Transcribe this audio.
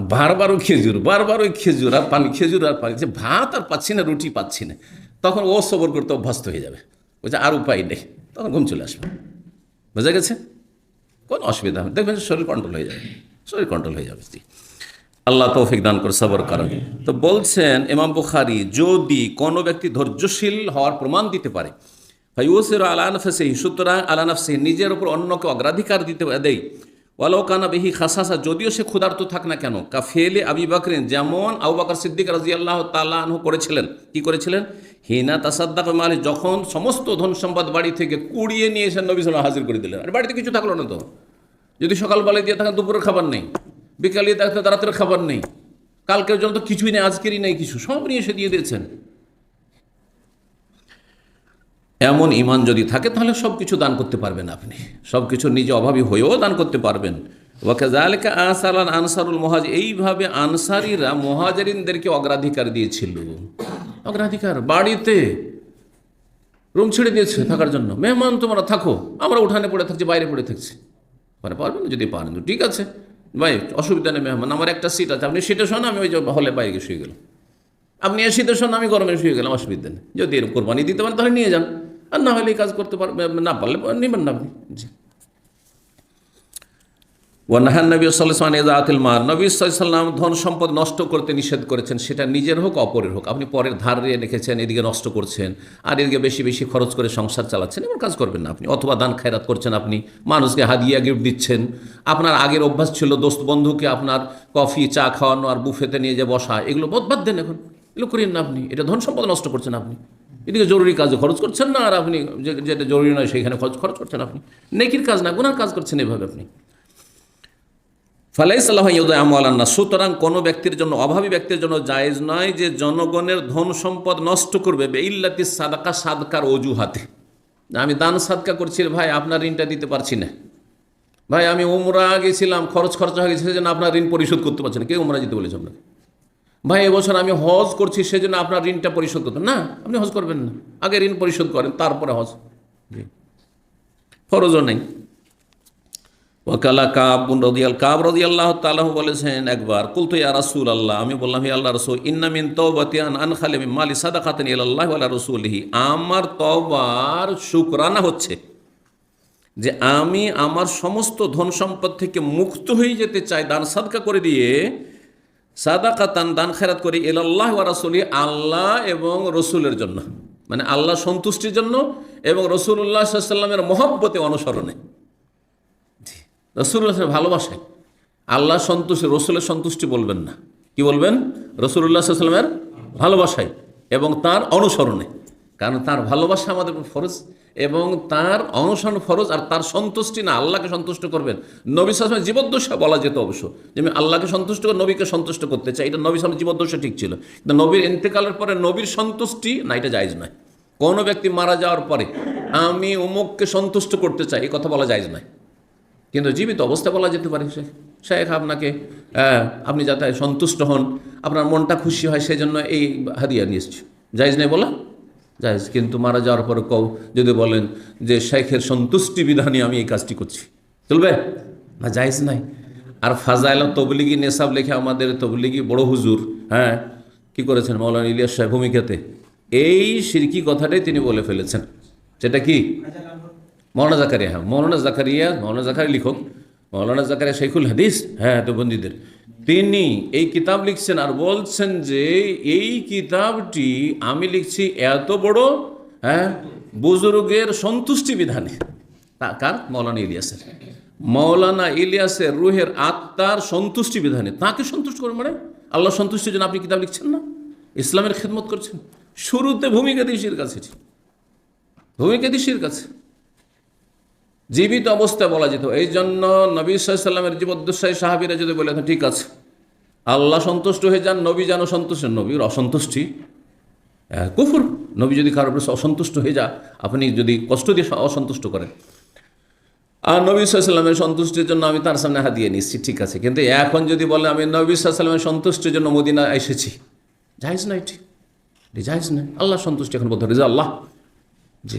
বারবারও খেজুর, বারবার ওই খেজুর আর পানি, খেজুর আর পানি, যে ভাত আর পাচ্ছি না, রুটি পাচ্ছি না, তখন ও সবর করতে অভ্যস্ত হয়ে যাবে। বলছে, আর উপায় নেই। তখন ঘুম চলে আসবে। বোঝা গেছে? কোনো অসুবিধা হবে দেখবেন শরীর কন্ট্রোল হয়ে যাবে। শরীর কন্ট্রোল হয়ে যাবে। জি। আল্লাহ তৌফিক দান করে, সবর কারণ তো বলছেন ইমাম বুখারি, যদি কোনো ব্যক্তি ধৈর্যশীল হওয়ার প্রমাণ দিতে পারে ভাই ওসের আলানফেসেহি সুতরাং আলানফসেহি নিজের উপর অন্যকে অগ্রাধিকার দিতে দেয় ওয়ালাউ কানা বেহি খাসাসা, যদিও সে ক্ষুধার্ত থাক না কেন, কাফেলে আবি বাকরিন, যেমন আবু বাকর সিদ্দিক রাজি আল্লাহ তাল্লাহ করেছিলেন। কি করেছিলেন? হিনা তাসাদ্দাক মালিক যখন সমস্ত ধন সম্পদ বাড়ি থেকে কুড়িয়ে নিয়ে এসে নবী সাল্লাম হাজির করে দিলেন। আর বাড়িতে কিছু থাকল না তো? যদি সকালবেলায় দিয়ে থাকেন, দুপুরের খাবার নেই। বিকালে দেখতে রাতের খাবার নেই। কালকের জন্য তো কিছুই নেই, আজকেরই নেই কিছু। সব নিয়ে এসে দিয়ে দিয়েছেন। এমন ইমান যদি থাকে, তাহলে সব কিছু দান করতে পারবেন আপনি। সব কিছু নিজে অভাবী হয়েও দান করতে পারবেন। ওকে ওয়াকাজালিকা আসালান আনসারুল মহাজ, এইভাবে আনসারিরা মহাজারিনদেরকে অগ্রাধিকার দিয়েছিল। অগ্রাধিকার বাড়িতে রুম ছেড়ে দিয়েছে থাকার জন্য। মেহমান, তোমরা থাকো, আমরা উঠানে পড়ে থাকছি, বাইরে পড়ে থাকছি। মানে পারবেন যদি পারেন তো ঠিক আছে। ভাই, অসুবিধা নেই মেহমান, আমার একটা সিট আছে, আপনি সিটে শোন, আমি ওই যে হলে বাইরে শুয়ে গেলাম। আপনি এ শীতের শোন, আমি গরমে শুয়ে গেলাম, অসুবিধা নেই। যদি এরকম কোরবানি দিতে পারেন, তাহলে নিয়ে যান। আর না হলে এই কাজ করতে পারবে না পারলে নেবেন না আপনি। জি। ওয়ানাহান নবী সাল্লাহ আতিল মার নবী সাল্লাম ধন সম্পদ নষ্ট করতে নিষেধ করেছেন, সেটা নিজের হোক, অপরের হোক। আপনি পরের ধার দিয়ে রেখেছেন, এদিকে নষ্ট করছেন, আর এদিকে বেশি বেশি খরচ করে সংসার চালাচ্ছেন, এমন কাজ করবেন না আপনি। অথবা দান খায়রাত করছেন আপনি, মানুষকে হাদিয়া গিফট দিচ্ছেন। আপনার আগের অভ্যাস ছিল দোস্ত বন্ধুকে আপনার কফি, চা খাওয়ানো আর বুফেতে নিয়ে যে বসা, এগুলো বাদ দেন এখন। এগুলো করেন না আপনি। এটা ধন সম্পদ নষ্ট করছেন আপনি। এদিকে জরুরি কাজে খরচ করছেন না, আর আপনি যেটা জরুরি নয় সেইখানে খরচ খরচ করছেন আপনি। নেকির কাজ না, গুনার কাজ করছেন এভাবে আপনি। ফালাইসাল্লাহ আমলান্না সুতরাং কোনো ব্যক্তির জন্য, অভাবী ব্যক্তির জন্য জায়েজ নয় যে জনগণের ধন সম্পদ নষ্ট করবে। ইল্লাতি সাদাকা সাদকার অজুহাতে। আমি দান সাদকা করছি ভাই, আপনার ঋণটা দিতে পারছি না। ভাই, আমি উমরা গেছিলাম, খরচ খরচা হয়ে গেছে সেজন্য আপনার ঋণ পরিশোধ করতে পারছি না। কে উমরা যেতে বলেছে আপনাকে। ভাই এবছর আমি হজ করছি, সেজন্য আপনার ঋণটা পরিশোধ করতে না, আপনি হজ করবেন না। আগে ঋণ পরিশোধ করেন, তারপরে হজ। ফরজও নেই। ওয়াকালা কাব রদিয়াল, কাব রদিয়াল্লাহ তালাহ বলেছেন একবার, কুলতু ইয়া রাসূল আল্লাহ আমি বললাম, হে আল্লাহ রসুল ইন্নামিন তওবাতি আন খালি মালি সাদাকাতান ইলাল্লাহি ওয়া রাসূলিহি। আমার তওবার শুকরানা হচ্ছে যে আমি আমার সমস্ত ধন সম্পদ থেকে মুক্ত হয়ে যেতে চাই, দান সাদকা করে দিয়ে সাদাকাতান, দান খেরাত করি এলাল্লাহ ওয়া রাসূলি, আল্লাহ এবং রসুলের জন্য। মানে আল্লাহ সন্তুষ্টির জন্য এবং রসুল্লাহ সাল্লামের মহব্বতে অনুসরণে। রসুল্লাহ ভালোবাসায় আল্লাহ সন্তুষ্টি, রসুলের সন্তুষ্টি বলবেন না। কি বলবেন? রসুল্লাহ সাল্লামের ভালোবাসায় এবং তার অনুসরণে। কারণ তার ভালোবাসা আমাদের ফরজ। এবং তার অনশন ফরজ আর তার সন্তুষ্টি না, আল্লাহকে সন্তুষ্ট করবেন। নবী সালামের জীবদ্দশা বলা যেত অবশ্য। যে আমি আল্লাহকে সন্তুষ্ট করে নবীকে সন্তুষ্ট করতে চাই, এটা নবী সালামের জীবদ্দশা ঠিক ছিল। কিন্তু নবীর ইন্তেকালের পরে নবীর সন্তুষ্টি, না, এটা জায়জ নয়। কোনো ব্যক্তি মারা যাওয়ার পরে, আমি অমুককে সন্তুষ্ট করতে চাই, এই কথা বলা জায়জ নয়। কিন্তু জীবিত অবস্থা বলা যেতে পারে, শেখ। শেখ, আপনাকে আপনি যাতে সন্তুষ্ট হন, আপনার মনটা খুশি হয়, সেজন্য এই হাদিয়া নিয়ে এসছি। জায়জ নেই বলা? জায়জ, কিন্তু মারা যাওয়ার পরে কও, যদি বলেন যে শেখের সন্তুষ্টি বিধানে আমি এই কাজটি করছি। চলবে? না, জায়জ নাই। আর ফাজাইল তবলিগি নেশাব লেখে আমাদের তবলিগি বড় হুজুর হ্যাঁ কি করেছেন মৌলানা ইলিয়াস সাহেব ভূমিকাতে? এই সিরকি কথাটাই তিনি বলে ফেলেছেন। সেটা কি? মৌলানা জাকারিয়া হ্যাঁ মৌলানা জাকারিয়া মৌলানা জাকারি লিখক। মৌলানা জাকারিয়া শেখুল হাদিস হ্যাঁ তো বন্দীদের তিনি এই কিতাব লিখছেন আর বলছেন যে এই কিতাবটি আমি লিখছি এত বড় হ্যাঁ বুজুর্গের সন্তুষ্টি বিধানে। কার? মৌলানা ইলিয়াসের। মৌলানা ইলিয়াসের রুহের আত্মার সন্তুষ্টি বিধানে। তাকে সন্তুষ্ট করুন মানে? আল্লাহ সন্তুষ্টির জন্য আপনি কিতাব লিখছেন না? ইসলামের খেদমত করছেন? শুরুতে ভূমিকা দিশির কাছে ভূমিকা দিশির কাছে জীবিত অবস্থায় বলা যেত। এই জন্য নবী সাল্লামের জীবদ্দশাহী সাহাবিরা যদি বলে ঠিক আছে, আল্লাহ সন্তুষ্ট হয়ে যান, নবী যেন সন্তুষ্ট নবীর অসন্তুষ্টি কুফুর। নবী যদি কারোর অসন্তুষ্ট হয়ে যা আপনি যদি কষ্ট দিয়ে অসন্তুষ্ট করেন। আর নবী সাল্লামের সন্তুষ্টির জন্য আমি তার সামনে হাত দিয়ে নিচ্ছি, ঠিক আছে, কিন্তু এখন যদি বলে, আমি নবী সাল্লামের সন্তুষ্টির জন্য মদিনা এসেছি জাহিজ না এটি জাহিজ না আল্লাহ সন্তুষ্টি এখন বলতে রেজা আল্লাহ। জি।